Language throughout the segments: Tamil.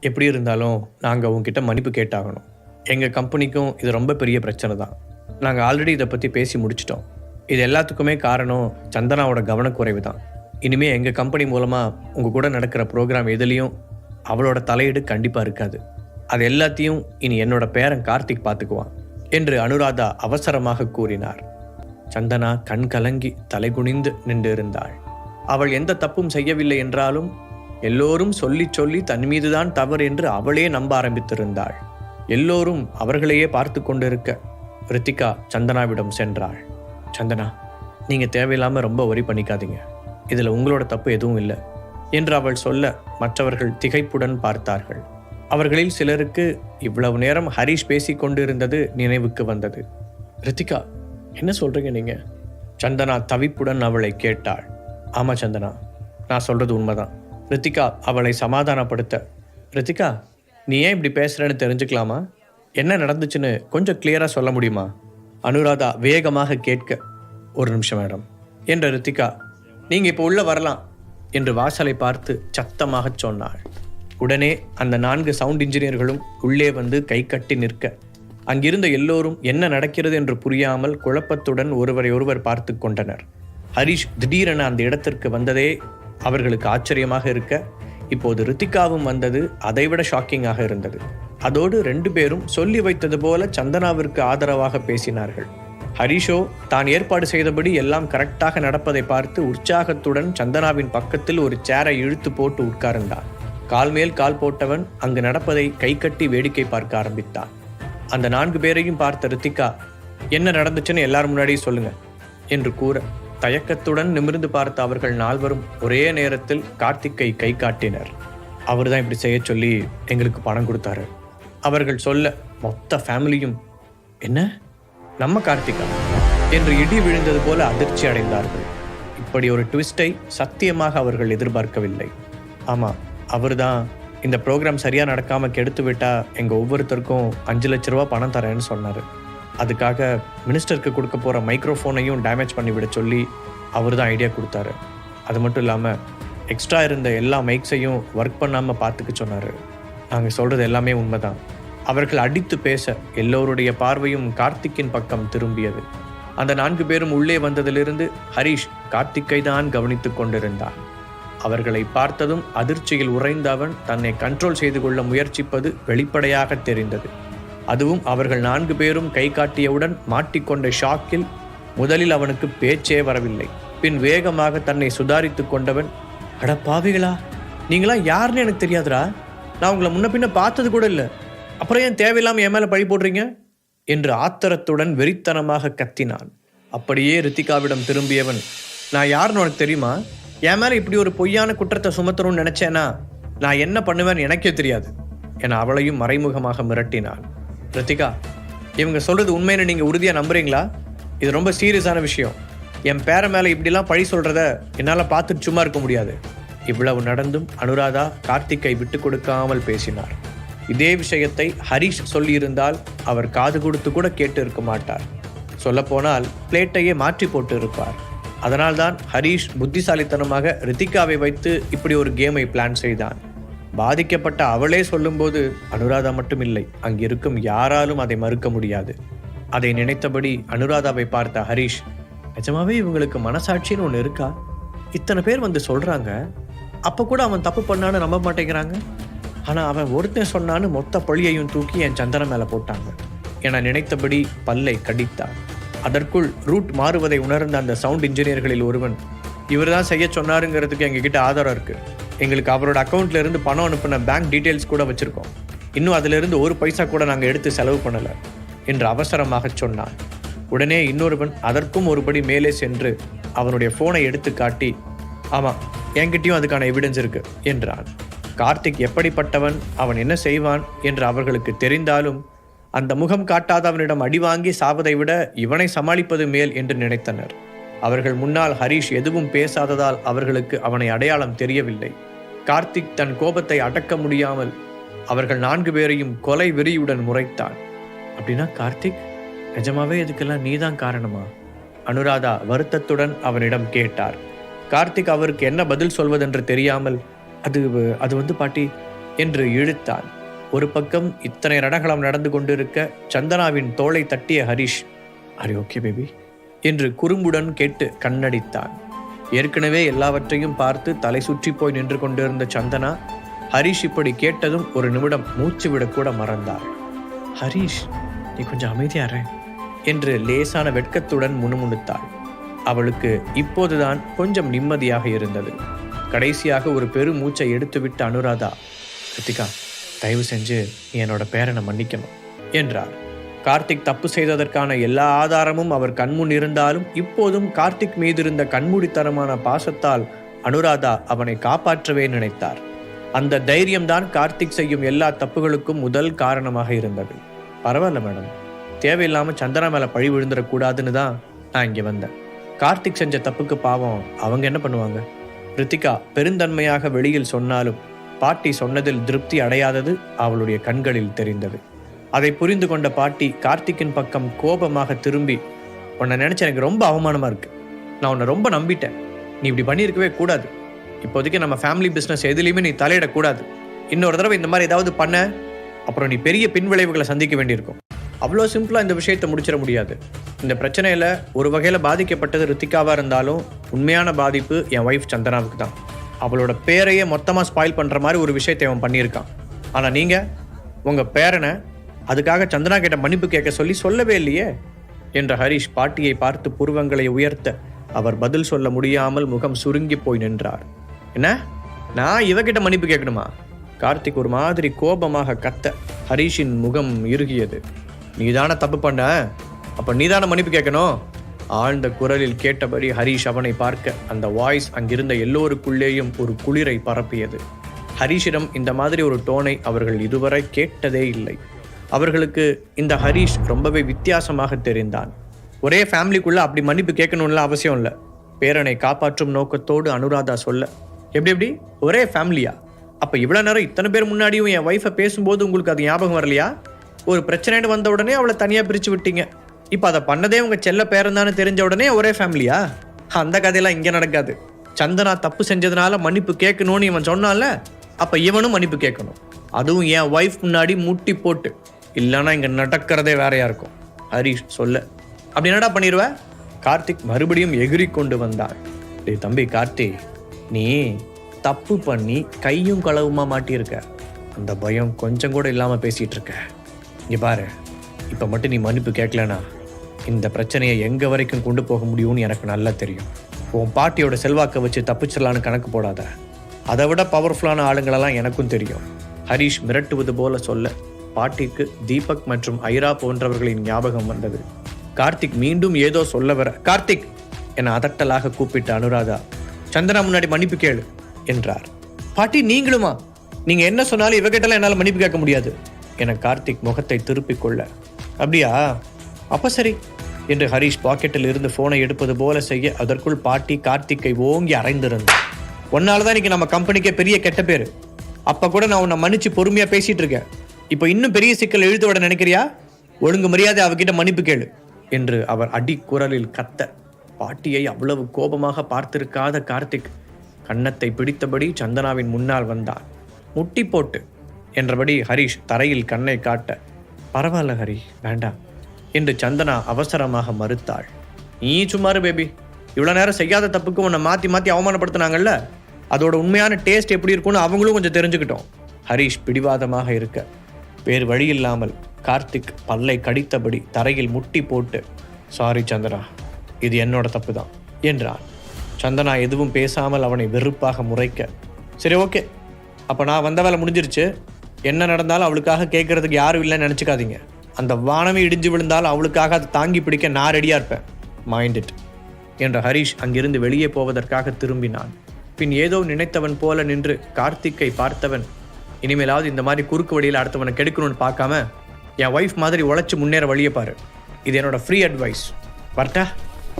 எப்படி இருந்தாலும் நாங்கள் உங்ககிட்ட மன்னிப்பு கேட்டாகணும். எங்கள் கம்பெனிக்கும் இது ரொம்ப பெரிய பிரச்சனை தான். நாங்கள் ஆல்ரெடி இதை பற்றி பேசி முடிச்சிட்டோம். இது எல்லாத்துக்குமே காரணம் சந்தனாவோட கவனக்குறைவு தான். இனிமேல் எங்கள் கம்பெனி மூலமாக உங்கள் கூட நடக்கிற ப்ரோக்ராம் எதுலேயும் அவளோட தலையீடு கண்டிப்பாக இருக்காது. அது எல்லாத்தையும் இனி என்னோட பேரன் கார்த்திக் பார்த்துக்குவான் என்று அனுராதா அவசரமாக கூறினார். சந்தனா கண் கலங்கி தலைகுனிந்து நின்று இருந்தாள் அவள் எந்த தப்பும் செய்யவில்லை என்றாலும் எல்லோரும் சொல்லி சொல்லி தன் மீதுதான் தவறு என்று அவளே நம்ப ஆரம்பித்திருந்தாள். எல்லோரும் அவர்களையே பார்த்து கொண்டிருக்க ரித்திகா சந்தனாவிடம் சென்றாள். சந்தனா நீங்க தேவையில்லாம ரொம்ப ஒரி பண்ணிக்காதீங்க. இதுல உங்களோட தப்பு எதுவும் இல்லை என்று அவள் சொல்ல மற்றவர்கள் திகைப்புடன் பார்த்தார்கள். அவர்களில் சிலருக்கு இவ்வளவு நேரம் ஹரிஷ் பேசிக் கொண்டிருந்தது நினைவுக்கு வந்தது. ரித்திகா என்ன சொல்றீங்க நீங்க? சந்தனா தவிப்புடன் அவளை கேட்டாள். ஆமா சந்தனா நான் சொல்றது உண்மைதான். ரித்திகா அவளை சமாதானப்படுத்த. ரித்திகா நீ ஏன் இப்படி பேசுறேன்னு தெரிஞ்சுக்கலாமா? என்ன நடந்துச்சுன்னு கொஞ்சம் கிளியரா சொல்ல முடியுமா? அனுராதா வேகமாக கேட்க. ஒரு நிமிஷம் மேடம் என்ற ரித்திகா. நீங்க இப்போ உள்ள வரலாம் என்று வாசலை பார்த்து சத்தமாகச் சொன்னாள். உடனே அந்த நான்கு சவுண்ட் இன்ஜினியர்களும் உள்ளே வந்து கை கட்டி நிற்க. அங்கிருந்த எல்லோரும் என்ன நடக்கிறது என்று புரியாமல் குழப்பத்துடன் ஒருவரை ஒருவர் பார்த்து கொண்டனர். ஹரிஷ் திடீரென அந்த இடத்திற்கு வந்ததே அவர்களுக்கு ஆச்சரியமாக இருக்க இப்போது ரித்திகாவும் வந்தது அதைவிட ஷாக்கிங்காக இருந்தது. அதோடு ரெண்டு பேரும் சொல்லி வைத்தது போல சந்தனாவிற்கு ஆதரவாக பேசினார்கள். ஹரிஷோ தான் ஏற்பாடு செய்தபடி எல்லாம் கரெக்டாக நடப்பதை பார்த்து உற்சாகத்துடன் சந்தனாவின் பக்கத்தில் ஒரு சேரை இழுத்து போட்டு உட்கார்ந்தான். கால் மேல் கால் போட்டவன் அங்கு நடப்பதை கை கட்டி வேடிக்கை பார்க்க ஆரம்பித்தான். அந்த நான்கு பேரையும் பார்த்த ரித்திகா என்ன நடந்துச்சுன்னு எல்லாரும் முன்னாடியும் சொல்லுங்க என்று கூற தயக்கத்துடன் நிமிர்ந்து பார்த்த அவர்கள் நால்வரும் ஒரே நேரத்தில் கார்த்திக்கை கை காட்டினர். அவர் தான் இப்படி செய்ய சொல்லி எங்களுக்கு பணம் கொடுத்தாரு. அவர்கள் சொல்ல மொத்த ஃபேமிலியும் என்ன? நம்ம கார்த்திகா? என்று இடி விழுந்தது போல அதிர்ச்சி அடைந்தார்கள். இப்படி ஒரு ட்விஸ்டை சத்தியமாக அவர்கள் எதிர்பார்க்கவில்லை. ஆமாம் அவர் தான் இந்த ப்ரோக்ராம் சரியாக நடக்காமல் கெடுத்து விட்டால் எங்கள் ஒவ்வொருத்தருக்கும் அஞ்சு லட்ச ரூபா பணம் தரேன்னு சொன்னார். அதுக்காக மினிஸ்டருக்கு கொடுக்க போகிற மைக்ரோஃபோனையும் டேமேஜ் பண்ணிவிட சொல்லி அவர் தான் ஐடியா கொடுத்தாரு. அது மட்டும் இல்லாமல் எக்ஸ்ட்ரா இருந்த எல்லா மைக்ஸையும் ஒர்க் பண்ணாமல் பார்த்துக்க சொன்னார். நாங்கள் சொல்கிறது எல்லாமே உண்மைதான். அவர்கள் அடித்து பேச எல்லோருடைய பார்வையும் கார்த்திக்கின் பக்கம் திரும்பியது. அந்த நான்கு பேரும் உள்ளே வந்ததிலிருந்து ஹரிஷ் கார்த்திக்கை தான் கவனித்துக் கொண்டிருந்தான் அவர்களை பார்த்ததும் அதிர்ச்சியில் உறைந்த அவன் தன்னை கண்ட்ரோல் செய்து கொள்ள முயற்சிப்பது வெளிப்படையாக தெரிந்தது. அதுவும் அவர்கள் நான்கு பேரும் கை காட்டியவுடன் மாட்டிக்கொண்ட ஷாக்கில் முதலில் அவனுக்கு பேச்சே வரவில்லை. பின் வேகமாக தன்னை சுதாரித்து கொண்டவன் அட பாவிகளா நீங்களாம் யாருன்னு எனக்கு தெரியாதுடா. நான் உங்களை முன்ன பின்ன பார்த்தது கூட இல்லை. அப்புறம் ஏன் தேவையில்லாமல் என் மேலே பழி போடுறீங்க? என்று ஆத்திரத்துடன் வெறித்தனமாக கத்தினான். அப்படியே ரித்திகாவிடம் திரும்பியவன் நான் யாருன்னு உனக்கு தெரியுமா? என் மேலே இப்படி ஒரு பொய்யான குற்றத்தை சுமத்தணும்னு நினச்சேன்னா நான் என்ன பண்ணுவேன்னு எனக்கே தெரியாது. என அவளையும் மறைமுகமாக மிரட்டினான். ரித்திகா இவங்க சொல்கிறது உண்மைன்னு நீங்கள் உறுதியாக நம்புறீங்களா? இது ரொம்ப சீரியஸான விஷயம். என் பேர மேலே இப்படிலாம் பழி சொல்கிறத என்னால் பார்த்துட்டு சும்மா இருக்க முடியாது. இவ்வளவு நடந்தும் அனுராதா கார்த்திக்கை விட்டு கொடுக்காமல் பேசினார். இதே விஷயத்தை ஹரிஷ் சொல்லியிருந்தால் அவர் காது கொடுத்து கூட கேட்டு இருக்க மாட்டார். சொல்லப்போனால் பிளேட்டையே மாற்றி போட்டு இருப்பார். அதனால்தான் ஹரிஷ் புத்திசாலித்தனமாக ரித்திகாவை வைத்து இப்படி ஒரு கேமை பிளான் செய்தான். பாதிக்கப்பட்ட அவளே சொல்லும்போது அனுராதா மட்டும் இல்லை அங்கிருக்கும் யாராலும் அதை மறுக்க முடியாது. அதை நினைத்தபடி அனுராதாவை பார்த்த ஹரிஷ் நிஜமாவே இவங்களுக்கு மனசாட்சின்னு ஒன்று இருக்கா? இத்தனை பேர் வந்து சொல்றாங்க அப்ப கூட அவன் தப்பு பண்ணான்னு நம்ப மாட்டேங்கிறாங்க? ஆனா அவன் ஒருத்தன் சொன்னான்னு மொத்த பழியையும் தூக்கி என் சந்தன மேல போட்டாங்க. என நினைத்தபடி பல்லை கடித்தான் அதற்குள் ரூட் மாறுவதை உணர்ந்த அந்த சவுண்ட் இன்ஜினியர்களில் ஒருவன் இவர் தான் செய்ய சொன்னாருங்கிறதுக்கு எங்ககிட்ட ஆதாரம் இருக்கு. எங்களுக்கு அவரோட அக்கௌண்ட்ல இருந்து பணம் அனுப்பின பேங்க் டீட்டெயில்ஸ் கூட வச்சிருக்கோம். இன்னும் அதிலிருந்து ஒரு பைசா கூட நாங்கள் எடுத்து செலவு பண்ணல என்று அவசரமாக சொன்னான். உடனே இன்னொருவன் அதற்கும் ஒருபடி மேலே சென்று அவனுடைய போனை எடுத்து காட்டி ஆமாம் என்கிட்டயும் அதுக்கான எவிடன்ஸ் இருக்கு என்றான். கார்த்திக் எப்படிப்பட்டவன் அவன் என்ன செய்வான் என்று அவர்களுக்கு தெரிந்தாலும் அந்த முகம் காட்டாதவனிடம் அடி வாங்கி சாவதை விட இவனை சமாளிப்பது மேல் என்று நினைத்தனர். அவர்கள் முன்னால் ஹரிஷ் எதுவும் பேசாததால் அவர்களுக்கு அவனை அடையாளம் தெரியவில்லை. கார்த்திக் தன் கோபத்தை அடக்க முடியாமல் அவர்கள் நான்கு பேரையும் கொலை வெறியுடன் முறைத்தான். அப்படின்னா கார்த்திக் நிஜமாவே இதுக்கெல்லாம் நீதான் காரணமா? அனுராதா வருத்தத்துடன் அவனிடம் கேட்டார். கார்த்திக் அவருக்கு என்ன பதில் சொல்வதென்று தெரியாமல் அது அது வந்து பாட்டி என்று இழுத்தான். ஒரு பக்கம் இத்தனை ரணகளம் நடந்து கொண்டிருக்க சந்தனாவின் தோளை தட்டிய ஹரிஷ் அரே ஓகே பேபி? என்று குறும்புடன் கேட்டு கண்ணடித்தான். ஏற்கனவே எல்லாவற்றையும் பார்த்து தலை சுற்றி போய் நின்று கொண்டிருந்த சந்தனா ஹரிஷ் இப்படி கேட்டதும் ஒரு நிமிடம் மூச்சு விடக்கூட மறந்தார். ஹரிஷ் நீ கொஞ்சம் அமைதியாரு என்று லேசான வெட்கத்துடன் முணுமுணுத்தாள். அவளுக்கு இப்போதுதான் கொஞ்சம் நிம்மதியாக இருந்தது. கடைசியாக ஒரு பெரு மூச்சை எடுத்துவிட்ட அனுராதா கிருத்திகா தயவு செஞ்சு என்னோட பேரனை மன்னிக்கணும் என்றார். கார்த்திக் தப்பு செய்ததற்கான எல்லா ஆதாரமும் அவர் கண்முன் இருந்தாலும் இப்போதும் கார்த்திக் மீது இருந்த கண்மூடித்தனமான பாசத்தால் அனுராதா அவனை காப்பாற்றவே நினைத்தார். அந்த தைரியம்தான் கார்த்திக் செய்யும் எல்லா தப்புகளுக்கும் முதல் காரணமாக இருந்தது. பரவாயில்ல மேடம். தேவையில்லாமல் சந்தனா மேல பழி விழுந்துடக்கூடாதுன்னு தான் நான் இங்கே வந்தேன். கார்த்திக் செஞ்ச தப்புக்கு பாவம். அவங்க என்ன பண்ணுவாங்க? ரித்திகா பெருந்தன்மையாக வெளியில் சொன்னாலும் பாட்டி சொன்னதில் திருப்தி அடையாதது அவளுடைய கண்களில் தெரிந்தது. அதை புரிந்து கொண்ட பாட்டி கார்த்திக்கின் பக்கம் கோபமாக திரும்பி உன்னை நினச்ச எனக்கு ரொம்ப அவமானமாக இருக்கு. நான் உன்னை ரொம்ப நம்பிட்டேன். நீ இப்படி பண்ணியிருக்கவே கூடாது. இப்போதைக்கு நம்ம ஃபேமிலி பிஸ்னஸ் எதுலேயுமே நீ தலையிடக்கூடாது. இன்னொரு தடவை இந்த மாதிரி ஏதாவது பண்ண அப்புறம் நீ பெரிய பின்விளைவுகளை சந்திக்க வேண்டியிருக்கும். அவ்வளோ சிம்பிளாக இந்த விஷயத்தை முடிச்சிட முடியாது. இந்த பிரச்சனையில் ஒரு வகையில் பாதிக்கப்பட்டது ரித்திகாவாக இருந்தாலும் உண்மையான பாதிப்பு என் ஒய்ஃப் சந்தனாவுக்கு தான். அவளோட பேரையே மொத்தமாக ஸ்பாயில் பண்ணுற மாதிரி ஒரு விஷயத்தை அவன் பண்ணியிருக்கான். ஆனால் நீங்கள் உங்கள் பேரனை அதுக்காக சந்தனா கிட்ட மன்னிப்பு கேட்க சொல்லி சொல்லவே இல்லையே? என்ற ஹரிஷ் பாட்டியை பார்த்து புருவங்களை உயர்த்த அவர் பதில் சொல்ல முடியாமல் முகம் சுருங்கி போய் நின்றார். என்ன? நான் இவகிட்ட மன்னிப்பு கேட்கணுமா? கார்த்திக் ஒரு மாதிரி கோபமாக கத்த ஹரிஷின் முகம் இறுகியது. நீதானே தப்பு பண்ண? அப்ப நீதான மன்னிப்பு கேட்கணும்? ஆழ்ந்த குரலில் கேட்டபடி ஹரிஷ் அவனை பார்க்க அந்த வாய்ஸ் அங்கிருந்த எல்லோருக்குள்ளேயும் ஒரு குளிரை பரப்பியது. ஹரிஷிடம் இந்த மாதிரி ஒரு டோனை அவர்கள் இதுவரை கேட்டதே இல்லை. அவர்களுக்கு இந்த ஹரிஷ் ரொம்பவே வித்தியாசமாக தெரிந்தான். ஒரே ஃபேமிலிக்குள்ள அப்படி மன்னிப்பு கேட்கணும்ல அவசியம் இல்லை. பேரனை காப்பாற்றும் நோக்கத்தோடு அனுராதா சொல்ல எப்படி எப்படி? ஒரே ஃபேமிலியா? அப்போ இவ்வளோ நேரம் இத்தனை பேர் முன்னாடியும் என் ஒய்ஃபை பேசும்போது உங்களுக்கு அது ஞாபகம் வரலையா? ஒரு பிரச்சனைன்னு வந்த உடனே அவளை தனியாக பிரித்து விட்டீங்க. இப்போ அதை பண்ணதே உங்கள் செல்ல பேரன் தெரிஞ்ச உடனே ஒரே ஃபேமிலியா? அந்த கதையெல்லாம் இங்கே நடக்காது. சந்தனா தப்பு செஞ்சதுனால மன்னிப்பு கேட்கணும்னு இவன் சொன்னால அப்போ இவனும் மன்னிப்பு கேட்கணும். அதுவும் என் ஒய்ஃப் முன்னாடி முட்டி போட்டு இல்லைன்னா இங்கே நடக்கிறதே வேறையா இருக்கும்? ஹரிஷ் சொல்ல. அப்படி என்னடா பண்ணிடுவ கார்த்திக் மறுபடியும் எகிரி கொண்டு வந்தார். டே தம்பி கார்த்தி நீ தப்பு பண்ணி கையும் களவுமா மாட்டியிருக்க. அந்த பயம் கொஞ்சம் கூட இல்லாமல் பேசிகிட்டு இருக்க இங்கே பாரு இப்போ மட்டும் நீ மன்னிப்பு கேட்கலனா இந்த பிரச்சனையை எங்கே வரைக்கும் கொண்டு போக முடியும்னு எனக்கு நல்லா தெரியும். உன் பாட்டியோட செல்வாக்கை வச்சு தப்பிச்சிடலான்னு கணக்கு போடாத. அதை விட பவர்ஃபுல்லான ஆளுங்களெல்லாம் எனக்கும் தெரியும். ஹரிஷ் மிரட்டுவது போல சொல்ல. பாட்டிக்கு தீபக் மற்றும் ஐரா போன்றவர்களின் ஞாபகம் வந்தது. கார்த்திக் மீண்டும் ஏதோ சொல்ல வர கார்த்திக்! என அதட்டலாக கூப்பிட்ட அனுராதா. சந்தனா முன்னாடி மன்னிப்பு கேளு என்றார். பாட்டி நீங்களுமா? நீங்க என்ன சொன்னாலும் இவகிட்டலாம் என்னால் மன்னிப்பு கேட்க முடியாது என கார்த்திக் முகத்தை திருப்பிக் கொள்ள. அப்படியா? அப்ப சரி என்று ஹரிஷ் பாக்கெட்டில் இருந்து போனை எடுப்பது போல செய்ய அதற்குள் பாட்டி கார்த்திக்கை ஓங்கி அரைந்திருந்தார் ஒன்னால தான் இன்னைக்கு நம்ம கம்பெனிக்கே பெரிய கெட்ட பேரு. அப்ப கூட நான் உன்னை மன்னிச்சு பொறுமையா பேசிட்டு இருக்கேன். இப்போ இன்னும் பெரிய சிக்கல் இழுத்து விட நினைக்கிறியா? ஒழுங்கு மரியாதை அவகிட்ட மன்னிப்பு கேளு என்று அவர் அடி குரலில் கத்த. பாட்டியை அவ்வளவு கோபமாக பார்த்திருக்காத கார்த்திக் கன்னத்தை பிடித்தபடி சந்தனாவின் முன்னால் வந்தார். முட்டி போட்டு என்றபடி ஹரிஷ் தரையில் கண்ணை காட்ட பரவாயில்ல ஹரி வேண்டாம் என்று சந்தனா அவசரமாக மறுத்தாள். நீ சும்மாரு பேபி இவ்வளோ நேரம் செய்யாத தப்புக்கு உன்னை மாற்றி மாற்றி அவமானப்படுத்தினாங்கல்ல? அதோட உண்மையான டேஸ்ட் எப்படி இருக்கும்னு அவங்களும் கொஞ்சம் தெரிஞ்சுக்கிட்டோம். ஹரிஷ் பிடிவாதமாக இருக்க வேறு வழியில்லாமல் கார்த்திக் பல்லை கடித்தபடி தரையில் முட்டி போட்டு சாரி சந்தனா இது என்னோட தப்பு தான் என்றான். சந்தனா எதுவும் பேசாமல் அவனை வெறுப்பாக முறைக்க சரி ஓகே அப்போ நான் வந்த வேலை முடிஞ்சிருச்சு. என்ன நடந்தாலும் அவளுக்காக கேட்கறதுக்கு யாரும் இல்லைன்னு நினச்சிக்காதீங்க. அந்த வானமே இடிஞ்சு விழுந்தாலும் அவளுக்காக அதை தாங்கி பிடிக்க நான் ரெடியாக இருப்பேன். மைண்ட் இட் என்ற ஹரிஷ் அங்கிருந்து வெளியே போவதற்காக திரும்பினான். பின் ஏதோ நினைத்தவன் போல நின்று கார்த்திக்கை பார்த்தவன் இனிமேலாவது இந்த மாதிரி குறுக்கு வழியில் அடுத்தவனை கெடுக்கணும்னு பார்க்காம என் ஒய்ஃப் மாதிரி உழைச்சி முன்னேற வழியை பாரு. இது என்னோட ஃப்ரீ அட்வைஸ் வரட்டா?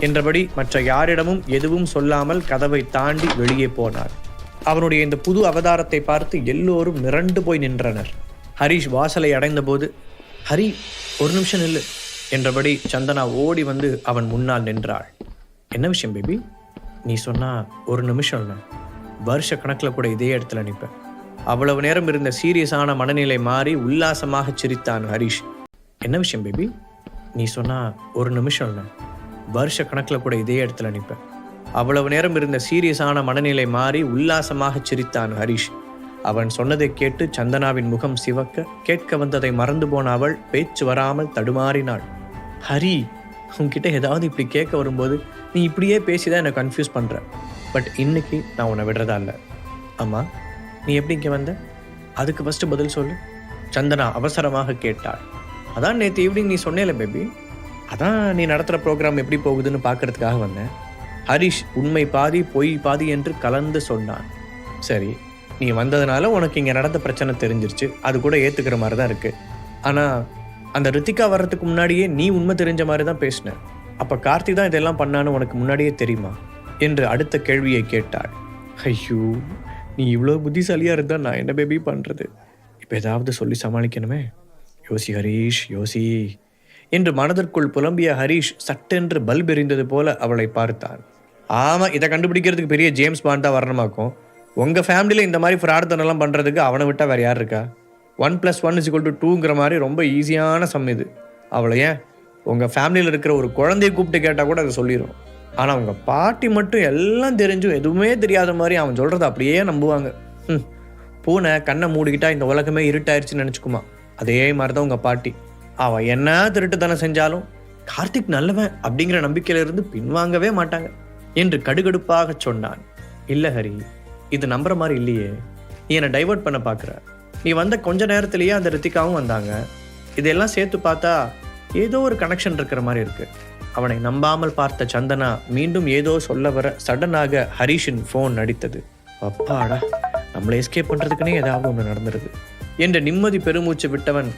என்றபடி மற்ற யாரிடமும் எதுவும் சொல்லாமல் கதவை தாண்டி வெளியே போனார். அவனுடைய இந்த புது அவதாரத்தை பார்த்து எல்லோரும் மிரண்டு போய் நின்றனர். ஹரிஷ் வாசலை அடைந்தபோது ஹரி ஒரு நிமிஷம் நில்லு. என்றபடி சந்தனா ஓடி வந்து அவன் முன்னால் நின்றாள். என்ன விஷயம் பேபி நீ சொன்னா ஒரு நிமிஷம் இல்லை. வருஷ கணக்கில் கூட இதே இடத்துல நிற்பேன் அவ்வளவு நேரம் இருந்த சீரியஸான மனநிலை மாறி உல்லாசமாக சிரித்தான் ஹரிஷ். என்ன விஷயம் பேபி? நீ சொன்னா ஒரு நிமிஷம் இல்லை. வருஷ கணக்கில் கூட இதே இடத்துல நிற்பேன் அவ்வளவு நேரம் இருந்த சீரியஸான மனநிலை மாறி உல்லாசமாக சிரித்தான் ஹரிஷ். அவன் சொன்னதை கேட்டு சந்தனாவின் முகம் சிவக்க கேட்க வந்ததை மறந்து போன அவள் பேச்சு வராமல் தடுமாறினாள். ஹரி உன்கிட்ட ஏதாவது இப்படி கேட்க வரும்போது நீ இப்படியே பேசிதான் என்னை கன்ஃபியூஸ் பண்ற. பட் இன்னைக்கு நான் உன்னை விடுறதா இல்லை. ஆமாம் நீ எப்படி இங்கே வந்த? அதுக்கு ஃபஸ்ட்டு பதில் சொல்லு. சந்தனா அவசரமாக கேட்டாள். அதான் நேற்று ஈவினிங் நீ சொன்னேல பேபி அதான் நீ நடத்துகிற ப்ரோக்ராம் எப்படி போகுதுன்னு பார்க்கறதுக்காக வந்தேன். ஹரிஷ் உண்மை பாதி பொய் பாதி என்று கலந்து சொன்னான். சரி நீ வந்ததுனால உனக்கு இங்கே நடந்த பிரச்சனை தெரிஞ்சிருச்சு. அது கூட ஏற்றுக்கிற மாதிரி தான் இருக்குது ஆனால் அந்த ரித்திகா வர்றதுக்கு முன்னாடியே நீ உண்மை தெரிஞ்ச மாதிரி தான் பேசின. அப்போ கார்த்தி தான் இதெல்லாம் பண்ணான்னு உனக்கு முன்னாடியே தெரியுமா? என்று அடுத்த கேள்வியை கேட்டாள். ஐயோ. நீ இவ்வளோ புத்திசாலியாக இருந்தால் நான் என்ன பேபி பண்ணுறது இப்போ ஏதாவது சொல்லி சமாளிக்கணுமே? யோசி ஹரீஷ் யோசி. என்று மனதிற்குள் புலம்பிய ஹரீஷ் சட்டென்று பல்ப் எரிந்தது போல அவளை பார்த்தான். ஆமாம் இதை கண்டுபிடிக்கிறதுக்கு பெரிய ஜேம்ஸ் பாண்ட் தான் வரணுமாக்கும்? உங்கள் ஃபேமிலியில் இந்த மாதிரி ஃப்ராட்தனெல்லாம் பண்ணுறதுக்கு அவனை விட்டால் வேறு யார் இருக்கா? One plus one is two டூங்கிற மாதிரி ரொம்ப ஈஸியான சம் இது. அவளை ஏன்? உங்கள் ஃபேமிலியில் இருக்கிற ஒரு குழந்தைய கூப்பிட்டு கேட்டால் கூட அதை சொல்லிடும் ஆனால் அவங்க பாட்டி மட்டும் எல்லாம் தெரிஞ்சும் எதுவுமே தெரியாத மாதிரி அவன் சொல்கிறத அப்படியே நம்புவாங்க. ம் பூனை கண்ணை மூடிக்கிட்டா இந்த உலகமே இருட்டாயிருச்சுன்னு நினச்சிக்குமா? அதே மாதிரி தான் உங்கள் பாட்டி. அவன் என்ன திருட்டு தானே செஞ்சாலும் கார்த்திக் நல்லவன் அப்படிங்கிற நம்பிக்கையிலிருந்து பின்வாங்கவே மாட்டாங்க என்று கடுகடுப்பாக சொன்னான். இல்லை ஹரி இது நம்புற மாதிரி இல்லையே. நீ என்னை டைவர்ட் பண்ண பார்க்குற நீ வந்த கொஞ்ச நேரத்திலேயே அந்த ரித்திகாவும் வந்தாங்க. இதெல்லாம் சேர்த்து பார்த்தா ஏதோ ஒரு கனெக்ஷன் இருக்கிற மாதிரி இருக்குது அவனை நம்பாமல் பார்த்த சந்தனா மீண்டும் ஏதோ சொல்ல வர சடனாக ஹரிஷின் ஃபோன் அடித்தது. அப்பாடா நம்மளை எஸ்கேப் பண்ணுறதுக்குனே ஏதாவது ஒன்று நடந்துருது. என்ற நிம்மதி பெருமூச்சு விட்டவன்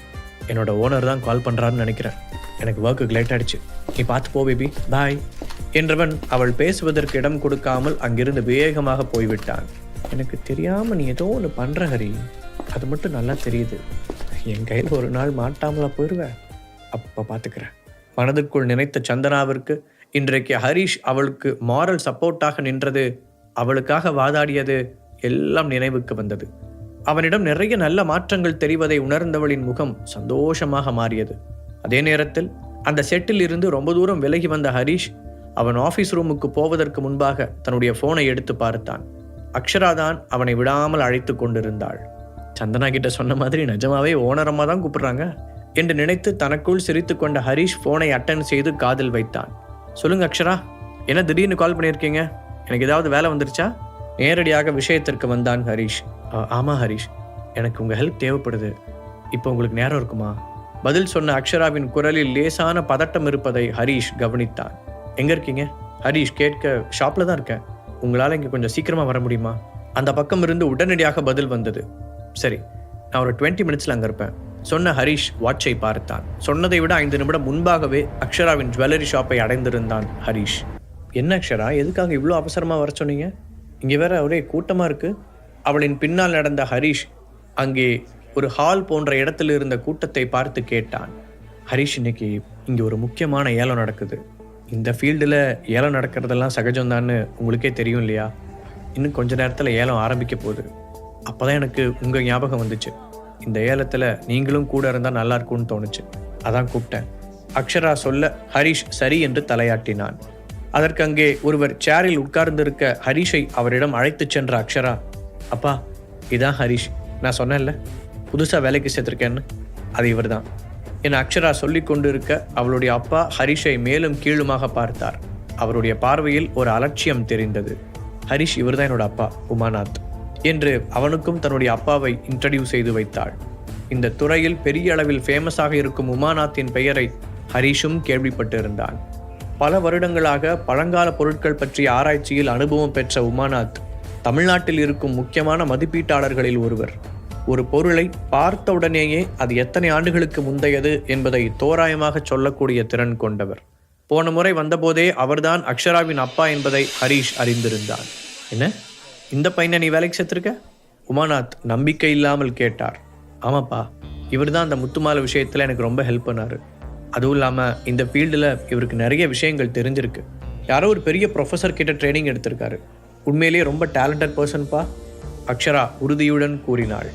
என்னோட ஓனர் தான் கால் பண்ணுறான்னு நினைக்கிறேன். எனக்கு ஒர்க்குக்கு லேட் ஆயிடுச்சு. நீ பார்த்து போ பேபி பாய் என்றவன் அவள் பேசுவதற்கு இடம் கொடுக்காமல் அங்கிருந்து வேகமாக போய்விட்டான். எனக்கு தெரியாமல் நீ ஏதோ ஒன்று பண்ணுற ஹரி. அது மட்டும் நல்லா தெரியுது. என் கையில் ஒரு நாள் மாட்டாமலா போயிடுவேன் அப்போ பார்த்துக்கிறேன் மனதுக்குள் நினைத்த சந்தனாவிற்கு இன்றைக்கு ஹரிஷ் அவளுக்கு மாரல் சப்போர்ட்டாக நின்றது அவளுக்காக வாதாடியது எல்லாம் நினைவுக்கு வந்தது. அவனிடம் நிறைய நல்ல மாற்றங்கள் தெரிவதை உணர்ந்தவளின் முகம் சந்தோஷமாக மாறியது. அதே நேரத்தில் அந்த செட்டில் இருந்து ரொம்ப தூரம் விலகி வந்த ஹரிஷ் அவன் ஆபீஸ் ரூமுக்கு போவதற்கு முன்பாக தன்னுடைய போனை எடுத்து பார்த்தான். அக்ஷரா தான் அவனை விடாமல் அழைத்து கொண்டிருந்தாள். சந்தனா கிட்ட சொன்ன மாதிரி நிஜமாவே ஓனரம்மா தான் கூப்பிடுறாங்க. என்று நினைத்து தனக்குள் சிரித்து கொண்ட ஹரிஷ் போனை அட்டன் செய்து காதில் வைத்தான். சொல்லுங்க அக்ஷரா என்ன திடீர்னு கால் பண்ணியிருக்கீங்க? எனக்கு ஏதாவது வேலை வந்துருச்சா? நேரடியாக விஷயத்திற்கு வந்தான் ஹரிஷ். "ஆ, ஹரீஷ் ஹரிஷ். எனக்கு உங்கள் ஹெல்ப் தேவைப்படுது. இப்போ உங்களுக்கு நேரம் இருக்குமா? பதில் சொன்ன அக்ஷராவின் குரலில் லேசான பதட்டம் இருப்பதை ஹரிஷ் கவனித்தான். எங்கே இருக்கீங்க? ஹரிஷ் கேட்க ஷாப்பில் தான் இருக்கேன். உங்களால் இங்கே கொஞ்சம் சீக்கிரமாக வர முடியுமா? அந்த பக்கம் இருந்து உடனடியாக பதில் வந்தது. சரி நான் ஒரு டுவெண்ட்டி மினிட்ஸில் அங்கே இருப்பேன். சொன்ன ஹரிஷ் வாட்சை பார்த்தான். சொன்னதை விட ஐந்து நிமிடம் முன்பாகவே அக்ஷராவின் ஜுவல்லரி ஷாப்பை அடைந்திருந்தான் ஹரிஷ். என்ன அக்ஷரா எதுக்காக இவ்வளோ அவசரமாக வர சொன்னீங்க? இங்கே வேற ஒரே கூட்டமாக இருக்குது அவளின் பின்னால் நடந்த ஹரிஷ் அங்கே ஒரு ஹால் போன்ற இடத்தில் இருந்த கூட்டத்தை பார்த்து கேட்டான். ஹரிஷ் இன்னைக்கு இங்கே ஒரு முக்கியமான ஏலம் நடக்குது. இந்த ஃபீல்டில் ஏலம் நடக்கிறதெல்லாம் சகஜம்தான்னு உங்களுக்கே தெரியும் இல்லையா? இன்னும் கொஞ்ச நேரத்தில் ஏலம் ஆரம்பிக்க போகுது. அப்போ தான் எனக்கு உங்கள் ஞாபகம் வந்துச்சு. இந்த ஏலத்தில் நீங்களும் கூட இருந்தால் நல்லா இருக்கும்னு தோணுச்சு. அதான் கூப்பிட்டேன் அக்ஷரா சொல்ல ஹரிஷ் சரி என்று தலையாட்டினான். அதற்கு அங்கே ஒருவர் சேரில் உட்கார்ந்திருக்க ஹரிஷை அவரிடம் அழைத்துச் சென்ற அக்ஷரா அப்பா இதான் ஹரிஷ். நான் சொன்னேன்ல புதுசாக வேலைக்கு சேர்த்துருக்கேன்னு. அது இவர் தான் என் அக்ஷரா சொல்லிக் கொண்டிருக்க அவளுடைய அப்பா ஹரிஷை மேலும் கீழுமாக பார்த்தார். அவருடைய பார்வையில் ஒரு அலட்சியம் தெரிந்தது. ஹரிஷ் இவர்தான் என்னோட அப்பா உமாநாத். என்று அவனுக்கும் தன்னுடைய அப்பாவை இன்ட்ரடியூஸ் செய்து வைத்தாள். இந்த துறையில் பெரிய அளவில் ஃபேமஸாக இருக்கும் உமாநாத்தின் பெயரை ஹரீஷும் கேள்விப்பட்டிருந்தான். பல வருடங்களாக பழங்கால பொருட்கள் பற்றிய ஆராய்ச்சியில் அனுபவம் பெற்ற உமாநாத் தமிழ்நாட்டில் இருக்கும் முக்கியமான மதிப்பீட்டாளர்களில் ஒருவர். ஒரு பொருளை பார்த்தவுடனேயே அது எத்தனை ஆண்டுகளுக்கு முந்தையது என்பதை தோராயமாக சொல்லக்கூடிய திறன் கொண்டவர். போன முறை வந்தபோதே அவர்தான் அக்ஷராவின் அப்பா என்பதை ஹரீஷ் அறிந்திருந்தான். என்ன? இந்த பையனை நீ வேலைக்கு செத்துருக்க உமாநாத் நம்பிக்கை இல்லாமல் கேட்டார். ஆமாப்பா இவர்தான் அந்த முத்துமால விஷயத்தில் எனக்கு ரொம்ப ஹெல்ப் பண்ணார். அதுவும் இல்லாமல் இந்த ஃபீல்டில் இவருக்கு நிறைய விஷயங்கள் தெரிஞ்சிருக்கு. யாரோ ஒரு பெரிய ப்ரொஃபஸர் கிட்ட ட்ரைனிங் எடுத்திருக்காரு. உண்மையிலேயே ரொம்ப டேலண்டட் பர்சன்ப்பா அக்ஷரா உறுதியுடன் கூறினாள்.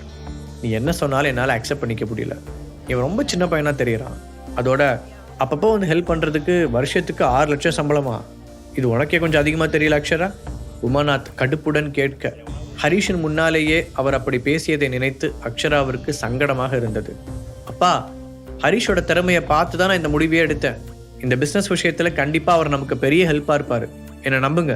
நீ என்ன சொன்னாலும் என்னால் அக்செப்ட் பண்ணிக்க முடியல. இவன் ரொம்ப சின்ன பையனாக தெரியறான். அதோட அப்பப்போ வந்து ஹெல்ப் பண்ணுறதுக்கு வருஷத்துக்கு ஆறு லட்சம் சம்பளமா? இது உனக்கே கொஞ்சம் அதிகமாக தெரியல அக்ஷரா? உமாநாத் கடுப்புடன் கேட்க ஹரிஷின் முன்னாலேயே அவர் அப்படி பேசியதை நினைத்து அக்ஷராவிற்கு சங்கடமாக இருந்தது. அப்பா ஹரிஷோட திறமையை பார்த்து தான் நான் இந்த முடிவே எடுத்தேன். இந்த பிஸ்னஸ் விஷயத்தில் கண்டிப்பாக அவர் நமக்கு பெரிய ஹெல்ப்பாக இருப்பார். என்னை நம்புங்க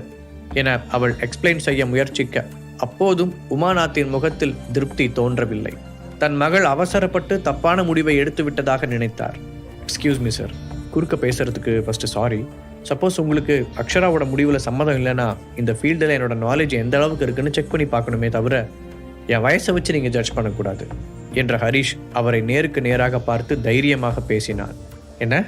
என அவள் எக்ஸ்பிளைன் செய்ய முயற்சிக்க அப்போதும் உமாநாத்தின் முகத்தில் திருப்தி தோன்றவில்லை. தன் மகள் அவசரப்பட்டு தப்பான முடிவை எடுத்து விட்டதாக நினைத்தார். எக்ஸ்கியூஸ் மீ சார் குறுக்க பேசுறதுக்கு ஃபர்ஸ்ட் சாரி சப்போஸ் உங்களுக்கு அக்ஷராவோட முடிவில் சம்மதம் இல்லைன்னா இந்த ஃபீல்டில் என்னோட நாலேஜ் எந்த அளவுக்கு இருக்குன்னு செக் பண்ணி பார்க்கணுமே தவிர என் வயசை வச்சு நீங்கள் ஜட்ஜ் பண்ணக்கூடாது என்ற ஹரிஷ் அவரை நேருக்கு நேராக பார்த்து தைரியமாக பேசினான் என்ன?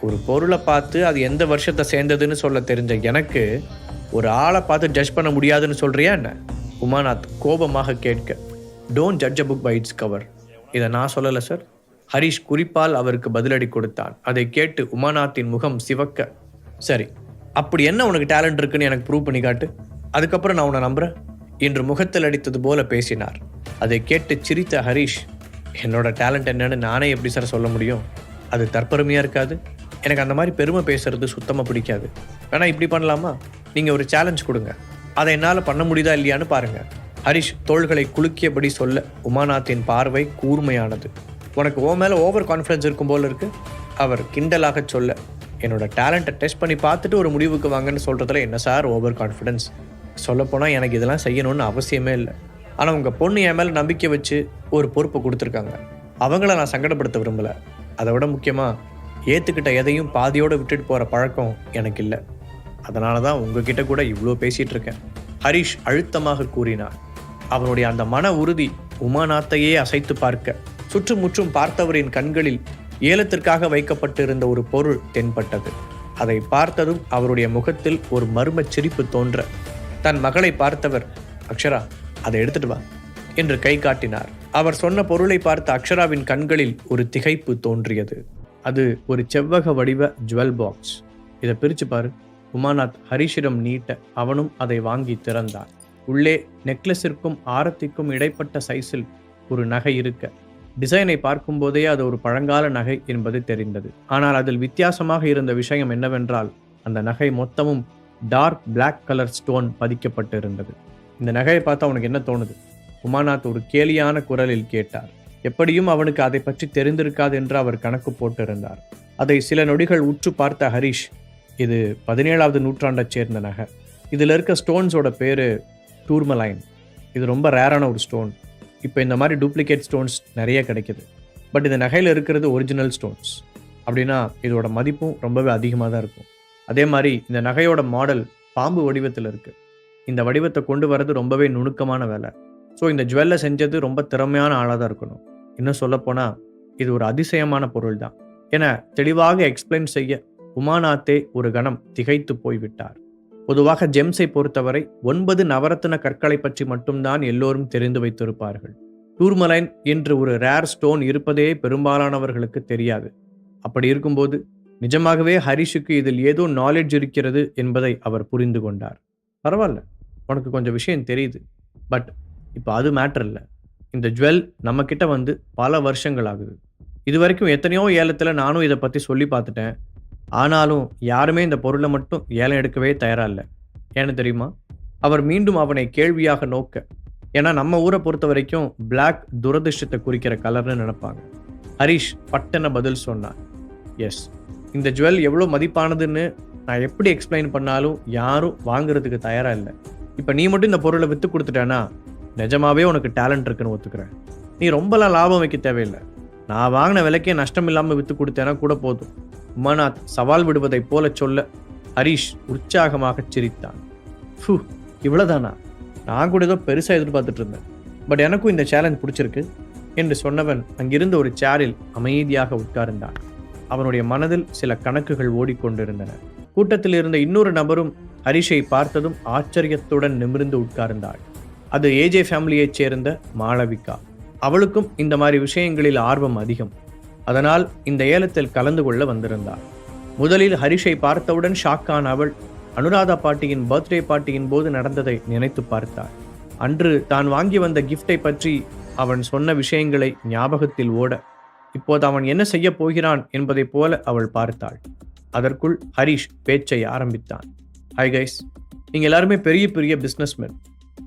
ஒரு பொருளை பார்த்து அது எந்த வருஷத்தை சேர்ந்ததுன்னு சொல்ல தெரிஞ்ச எனக்கு ஒரு ஆளை பார்த்து ஜட்ஜ் பண்ண முடியாதுன்னு சொல்கிறியா என்ன? உமாநாத் கோபமாக கேட்க don't judge a book by its cover இதை நான் சொல்லலை சார் ஹரிஷ் குறிப்பால் அவருக்கு பதிலடி கொடுத்தான். அதை கேட்டு உமாநாத்தின் முகம் சிவக்க சரி அப்படி என்ன உனக்கு டேலண்ட் இருக்குன்னு எனக்கு ப்ரூவ் பண்ணி காட்டு. அதுக்கப்புறம் நான் உன்னை நம்புறேன். என்று முகத்தில் அடித்தது போல பேசினார். அதை கேட்டு சிரித்த ஹரிஷ் என்னோட டேலண்ட் என்னன்னு நானே எப்படி சார் சொல்ல முடியும்? அது தற்பெருமையாக இருக்காது. எனக்கு அந்த மாதிரி பெருமை பேசுறது சுத்தமாக பிடிக்காது. வேணா இப்படி பண்ணலாமா? நீங்கள் ஒரு சேலஞ்ச் கொடுங்க. அதை என்னால் பண்ண முடியுதா இல்லையான்னு பாருங்க. ஹரிஷ் தோள்களை குலுக்கியபடி சொல்ல உமாநாத்தின் பார்வை கூர்மையானது. உனக்கு ஓ மேலே ஓவர் கான்ஃபிடன்ஸ் இருக்கும் போல இருக்கு. அவர் கிண்டலாக சொல்ல என்னோட டேலண்ட்டை டெஸ்ட் பண்ணி பார்த்துட்டு ஒரு முடிவுக்கு வாங்கன்னு சொல்கிறதுல என்ன சார்? ஓவர் கான்ஃபிடன்ஸ் சொல்லப்போனால் எனக்கு இதெல்லாம் செய்யணும்னு அவசியமே இல்லை. ஆனால் உங்கள் பொண்ணு என் மேலே நம்பிக்கை வச்சு ஒரு பொறுப்பை கொடுத்துருக்காங்க. அவங்கள நான் சங்கடப்படுத்த விரும்பலை. அதை விட முக்கியமாக ஏற்றுக்கிட்ட எதையும் பாதியோடு விட்டுட்டு போகிற பழக்கம் எனக்கு இல்லை. அதனால தான் உங்ககிட்ட கூட இவ்வளோ பேசிகிட்டு இருக்கேன். ஹரிஷ் அழுத்தமாக கூறினார். அவனுடைய அந்த மன உறுதி உமாநாத்தையே அசைத்து பார்க்க. சுற்றுமுற்றும் பார்த்தவரின் கண்களில் ஏலத்திற்காக வைக்கப்பட்டிருந்த ஒரு பொருள் தென்பட்டது. அதை பார்த்ததும் அவருடைய முகத்தில் ஒரு மர்மச் சிரிப்பு தோன்ற. தன் மகளை பார்த்தவர் அக்ஷரா அதை எடுத்துட்டு வா என்று கை காட்டினார். அவர் சொன்ன பொருளை பார்த்த அக்ஷராவின் கண்களில் ஒரு திகைப்பு தோன்றியது. அது ஒரு செவ்வக வடிவ ஜுவல் பாக்ஸ். இதை பிரிச்சு பாரு. உமாநாத் ஹரிஷிடம் நீட்ட அவனும் அதை வாங்கி திறந்தான். உள்ளே நெக்லஸிற்கும் ஆரத்திக்கும் இடைப்பட்ட சைஸில் ஒரு நகை இருக்க. டிசைனை பார்க்கும்போதே அது ஒரு பழங்கால நகை என்பது தெரிந்தது. ஆனால் அதில் வித்தியாசமாக இருந்த விஷயம் என்னவென்றால் அந்த நகை மொத்தமும் டார்க் பிளாக் கலர் ஸ்டோன் பதிக்கப்பட்டிருந்தது. இந்த நகையை பார்த்தா அவனுக்கு என்ன தோணுது? உமாநாத் ஒரு கேலியான குரலில் கேட்டார். எப்படியும் அவனுக்கு அதை பற்றி தெரிந்திருக்காது என்று அவர் கணக்கு போட்டிருந்தார். அதை சில நொடிகள் உற்று பார்த்த ஹரிஷ் இது பதினேழாவது நூற்றாண்டைச் சேர்ந்த நகை. இதில் இருக்க ஸ்டோன்ஸோட பேர் டூர்மலைன். இது ரொம்ப ரேரான ஒரு ஸ்டோன். இப்போ இந்த மாதிரி டூப்ளிகேட் ஸ்டோன்ஸ் நிறைய கிடைக்குது. பட் இந்த நகையில் இருக்கிறது ஒரிஜினல் ஸ்டோன்ஸ் அப்படின்னா இதோட மதிப்பும் ரொம்பவே அதிகமாக தான் இருக்கும். அதே மாதிரி இந்த நகையோட மாடல் பாம்பு வடிவத்தில் இருக்குது இந்த வடிவத்தை கொண்டு வரது ரொம்பவே நுணுக்கமான வேலை. ஸோ இந்த ஜுவல்லை செஞ்சது ரொம்ப திறமையான ஆளாக தான் இருக்கணும். இன்னும் சொல்லப்போனால் இது ஒரு அதிசயமான பொருள் தான் என தெளிவாக எக்ஸ்பிளைன் செய்ய உமாநாத்தே ஒரு கணம் திகைத்து போய்விட்டார். பொதுவாக ஜெம்ஸை பொறுத்தவரை ஒன்பது நவரத்தின கற்களை பற்றி மட்டும்தான் எல்லோரும் தெரிந்து வைத்திருப்பார்கள். டூர்மலைன் என்று ஒரு ரேர் ஸ்டோன் இருப்பதே பெரும்பாலானவர்களுக்கு தெரியாது. அப்படி இருக்கும்போது நிஜமாகவே ஹரிஷுக்கு இதில் ஏதோ நாலேஜ் இருக்கிறது என்பதை அவர் புரிந்து கொண்டார். பரவாயில்ல உனக்கு கொஞ்சம் விஷயம் தெரியுது. பட் இப்போ அது மேட்டர் இல்லை. இந்த ஜுவல் நம்மக்கிட்ட வந்து பல வருஷங்கள் ஆகுது. இது வரைக்கும் எத்தனையோ ஏலத்தில் நானும் இதை பற்றி சொல்லி பார்த்துட்டேன். ஆனாலும் யாருமே இந்த பொருளை மட்டும் ஏலம் எடுக்கவே தயாரா இல்லை ஏன்னு தெரியுமா? அவர் மீண்டும் அவனை கேள்வியாக நோக்க ஏன்னா நம்ம ஊரை பொறுத்த வரைக்கும் பிளாக் துரதிர்ஷ்டத்தை குறிக்கிற கலர்னு நினைப்பாங்க. ஹரிஷ் பட்டன பதில் சொன்னான் எஸ் இந்த ஜுவல் எவ்வளோ மதிப்பானதுன்னு நான் எப்படி எக்ஸ்பிளைன் பண்ணாலும் யாரும் வாங்குறதுக்கு தயாரா இல்லை. இப்போ நீ மட்டும் இந்த பொருளை விற்று கொடுத்துட்டேன்னா நிஜமாவே உனக்கு டேலண்ட் இருக்குன்னு ஒத்துக்கிறேன். நீ ரொம்பலாம் லாபம் வைக்க தேவையில்லை. நான் வாங்கின விலைக்கே நஷ்டம் இல்லாமல் விற்று கொடுத்தேன்னா கூட போதும். உமாநாத் சவால் விடுவதைப் போல சொல்ல ஹரிஷ் உற்சாகமாகச் சிரித்தான். ஃபு இவ்வளோதானா நான் கூட ஏதோ பெருசாக எதிர்பார்த்துட்டு இருந்தேன். பட் எனக்கும் இந்த சேலஞ்ச் பிடிச்சிருக்கு என்று சொன்னவன் அங்கிருந்த ஒரு சேரில் அமைதியாக உட்கார்ந்தான். அவனுடைய மனதில் சில கணக்குகள் ஓடிக்கொண்டிருந்தன. கூட்டத்தில் இருந்த இன்னொரு நபரும் ஹரிஷை பார்த்ததும் ஆச்சரியத்துடன் நிமிர்ந்து உட்கார்ந்தாள். அது ஏஜே ஃபேமிலியைச் சேர்ந்த மாளவிகா. அவளுக்கும் இந்த மாதிரி விஷயங்களில் ஆர்வம் அதிகம். அதனால் இந்த ஏலத்தில் கலந்து கொள்ள வந்திருந்தார். முதலில் ஹரிஷை பார்த்தவுடன் ஷாக்கான அவள் அனுராதா பாட்டியின் பர்த்டே பார்ட்டியின் போது நடந்ததை நினைத்து பார்த்தாள். அன்று தான் வாங்கி வந்த கிஃப்டை பற்றி அவன் சொன்ன விஷயங்களை ஞாபகத்தில் ஓட இப்போது அவன் என்ன செய்ய போகிறான் என்பதைப் போல அவள் பார்த்தாள். அதற்குள் ஹரிஷ் பேச்சை ஆரம்பித்தான். ஹை கைஸ் நீங்கள் எல்லாருமே பெரிய பெரிய பிஸ்னஸ்மேன்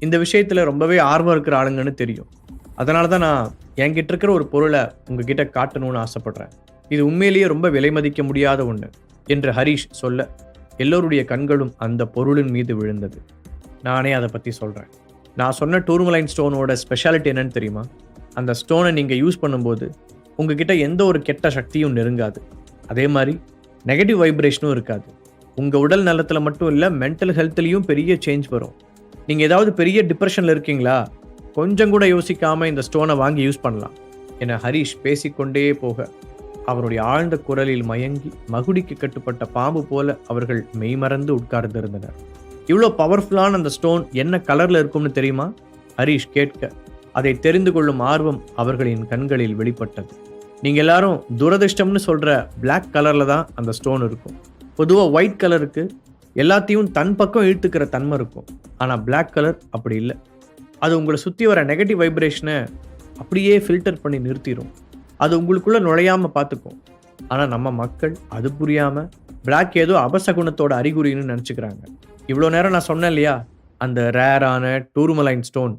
இந்த விஷயத்தில் ரொம்பவே ஆர்வம் இருக்கிற ஆளுங்கன்னு தெரியும். அதனால தான் நான் என்கிட்ட இருக்கிற ஒரு பொருளை உங்ககிட்ட காட்டணும்னு ஆசைப்படுறேன். இது உண்மையிலேயே ரொம்ப விலை மதிக்க முடியாத ஒன்று என்று ஹரிஷ் சொல்ல எல்லோருடைய கண்களும் அந்த பொருளின் மீது விழுந்தது. நானே அதை பற்றி சொல்கிறேன் நான் சொன்ன டூர்மலைன் ஸ்டோனோட ஸ்பெஷாலிட்டி என்னன்னு தெரியுமா? அந்த ஸ்டோனை நீங்கள் யூஸ் பண்ணும்போது உங்ககிட்ட எந்த ஒரு கெட்ட சக்தியும் நெருங்காது. அதே மாதிரி நெகட்டிவ் வைப்ரேஷனும் இருக்காது. உங்கள் உடல் நலத்தில் மட்டும் இல்லை மென்டல் ஹெல்த்லேயும் பெரிய சேஞ்ச் வரும். நீங்கள் ஏதாவது பெரிய டிப்ரெஷனில் இருக்கீங்களா? கொஞ்சம் கூட யோசிக்காமல் இந்த ஸ்டோனை வாங்கி யூஸ் பண்ணலாம். என ஹரிஷ் பேசிக்கொண்டே போக அவருடைய ஆழ்ந்த குரலில் மயங்கி மகுடிக்கு கட்டுப்பட்ட பாம்பு போல அவர்கள் மெய்மறந்து உட்கார்ந்திருந்தனர். இவ்வளோ பவர்ஃபுல்லான அந்த ஸ்டோன் என்ன கலரில் இருக்கும்னு தெரியுமா? ஹரிஷ் கேட்க அதை தெரிந்து கொள்ளும் ஆர்வம் அவர்களின் கண்களில் வெளிப்பட்டது. நீங்கள் எல்லாரும் துரதிர்ஷ்டம்னு சொல்கிற பிளாக் கலரில் தான் அந்த ஸ்டோன் இருக்கும். பொதுவாக ஒயிட் கலருக்கு எல்லாத்தையும் தன் பக்கம் இழுத்துக்கிற தன்மை இருக்கும். ஆனால் பிளாக் கலர் அப்படி இல்லை. அது உங்களை சுற்றி வர நெகட்டிவ் வைப்ரேஷனை அப்படியே ஃபில்டர் பண்ணி நிறுத்திடும் அது உங்களுக்குள்ளே நுழையாமல் பார்த்துக்கும் ஆனால் நம்ம மக்கள் அது புரியாமல் பிளாக் ஏதோ அபசகுணத்தோட அறிகுறின்னு நினச்சிக்கிறாங்க. இவ்வளோ நேரம் நான் சொன்னேன் இல்லையா? அந்த ரேரான டூர்மலைன் ஸ்டோன்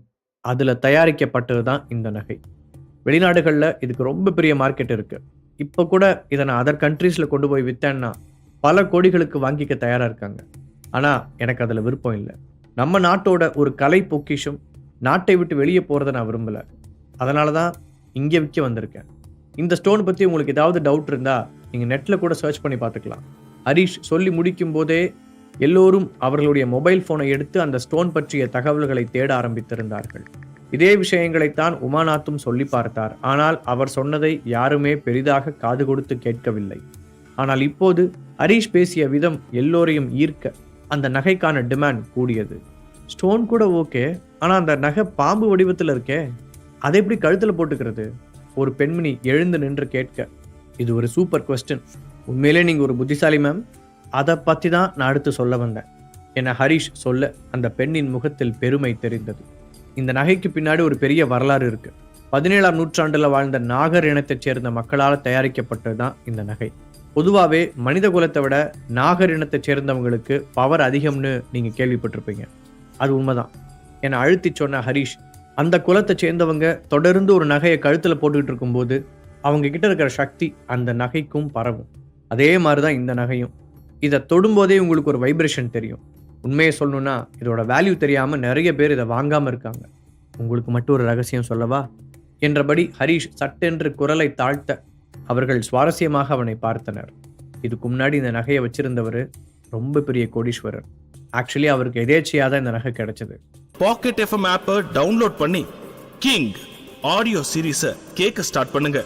அதில் தயாரிக்கப்பட்டது தான் இந்த நகை. வெளிநாடுகளில் இதுக்கு ரொம்ப பெரிய மார்க்கெட் இருக்குது இப்போ கூட இதை நான் அதர் கண்ட்ரீஸில் கொண்டு போய் விற்றேன்னா பல கோடிகளுக்கு வாங்கிக்க தயாராக இருக்காங்க. ஆனால் எனக்கு அதில் விருப்பம் இல்லை. நம்ம நாட்டோட ஒரு கலை பொக்கிஷம் நாட்டை விட்டு வெளியே போகிறத நான் விரும்பலை. அதனால தான் இங்கே விற்க வந்திருக்கேன். இந்த ஸ்டோன் பற்றி உங்களுக்கு ஏதாவது டவுட் இருந்தால் நீங்கள் நெட்டில் கூட சர்ச் பண்ணி பார்த்துக்கலாம். ஹரிஷ் சொல்லி முடிக்கும் போதே எல்லோரும் அவர்களுடைய மொபைல் ஃபோனை எடுத்து அந்த ஸ்டோன் பற்றிய தகவல்களை தேட ஆரம்பித்திருந்தார்கள். இதே விஷயங்களைத்தான் உமாநாத்தும் சொல்லி பார்த்தார். ஆனால் அவர் சொன்னதை யாருமே பெரிதாக காது கொடுத்து கேட்கவில்லை. ஆனால் இப்போது ஹரிஷ் பேசிய விதம் எல்லோரையும் ஈர்க்க அந்த நகைக்கான டிமாண்ட் கூடியது. ஸ்டோன் கூட ஓகே ஆனால் அந்த நகை பாம்பு வடிவத்தில் இருக்கே அதை எப்படி கழுத்தில் போட்டுக்கிறது? ஒரு பெண்மணி எழுந்து நின்று கேட்க இது ஒரு சூப்பர் கொஸ்டின் உண்மையிலே நீங்கள் ஒரு புத்திசாலி மேம் அதை பற்றி தான் நான் அடுத்து சொல்ல வந்தேன். என ஹரிஷ் சொல்ல அந்த பெண்ணின் முகத்தில் பெருமை தெரிந்தது. இந்த நகைக்கு பின்னாடி ஒரு பெரிய வரலாறு இருக்கு. பதினேழாம் நூற்றாண்டில் வாழ்ந்த நாகர் இனத்தைச் சேர்ந்த மக்களால் தயாரிக்கப்பட்டது தான் இந்த நகை. பொதுவாகவே மனித குலத்தை விட நாகர் இனத்தைச் சேர்ந்தவங்களுக்கு பவர் அதிகம்னு நீங்கள் கேள்விப்பட்டிருப்பீங்க. அது உண்மைதான். என்னை அழுத்தி சொன்ன ஹரிஷ் அந்த குலத்தை சேர்ந்தவங்க தொடர்ந்து ஒரு நகையை கழுத்தில் போட்டுக்கிட்டு இருக்கும்போது அவங்க கிட்ட இருக்கிற சக்தி அந்த நகைக்கும் பரவும். அதே மாதிரி தான் இந்த நகையும். இதை தொடும்போதே உங்களுக்கு ஒரு வைப்ரேஷன் தெரியும். உண்மையை சொல்லணும்னா இதோட வேல்யூ தெரியாமல் நிறைய பேர் இதை வாங்காமல் இருக்காங்க. உங்களுக்கு மட்டும் ஒரு ரகசியம் சொல்லவா? என்றபடி ஹரிஷ் சட்டென்று குரலை தாழ்த்த அவர்கள் சுவாரஸ்யமாக அவனை பார்த்தனர். இதுக்கு முன்னாடி இந்த நகையை வச்சிருந்தவர் ரொம்ப பெரிய கோடீஸ்வரர். ஆக்சுவலி அவருக்கு எதேச்சியாக தான் இந்த நகை கிடைச்சது. பாக்கெட் எஃப்எம் ஆப்பை டவுன்லோட் பண்ணி கிங் ஆடியோ சீரீஸை கேட்க ஸ்டார்ட் பண்ணுங்க.